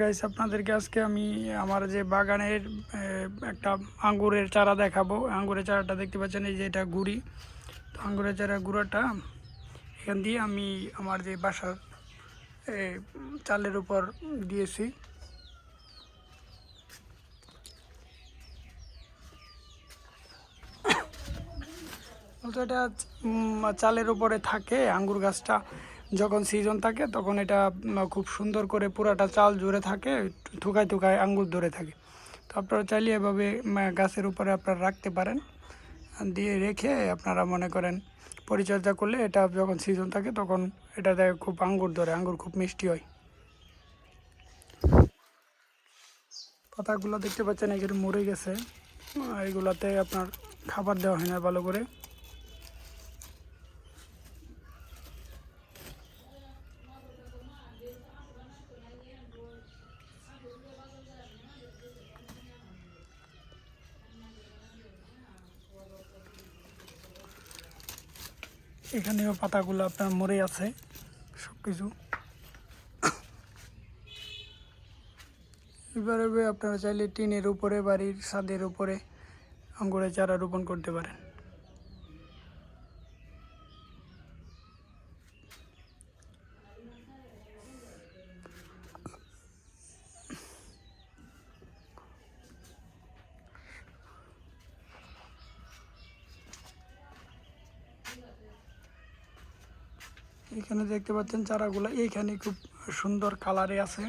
Guys আপনাদেরকে আজকে আমি আমার যে বাগানের একটা আঙ্গুরের চারা দেখাবো। আঙ্গুরের চারাটা দেখতে পাচ্ছেন, এই যে এটা গুড়ি। তো আঙ্গুরের চারা গুঁড়াটা এখান দিয়ে আমি আমার যে বাসার চালের উপর দিয়েছি। এটা চালের উপরে থাকে আঙ্গুর গাছটা। যখন সিজন থাকে, তখন এটা খুব সুন্দর করে পুরাটা চাল জুড়ে থাকে, থুকায় থুকায় আঙ্গুর ধরে থাকে। তো আপনারা চাইলে এভাবে গাছের উপরে আপনারা রাখতে পারেন। দিয়ে রেখে আপনারা মনে করেন পরিচর্যা করলে এটা যখন সিজন থাকে, তখন এটাতে খুব আঙ্গুর ধরে, আঙ্গুর খুব মিষ্টি হয়। পাতাগুলো দেখতে পাচ্ছেন এখানে মরে গেছে। এগুলাতে আপনার খাবার দেওয়া হয় না ভালো করে। এখানেও পাতাগুলো আপনার মরে আছে সব কিছু এবারে আপনারা চাইলে টিনের উপরে, বাড়ির ছাদের উপরে, আঙ্গুরের চারা রোপণ করতে পারেন। এখানে দেখতে পাচ্ছেন চারাগুলো এইখানে খুব সুন্দর কালারে আছে।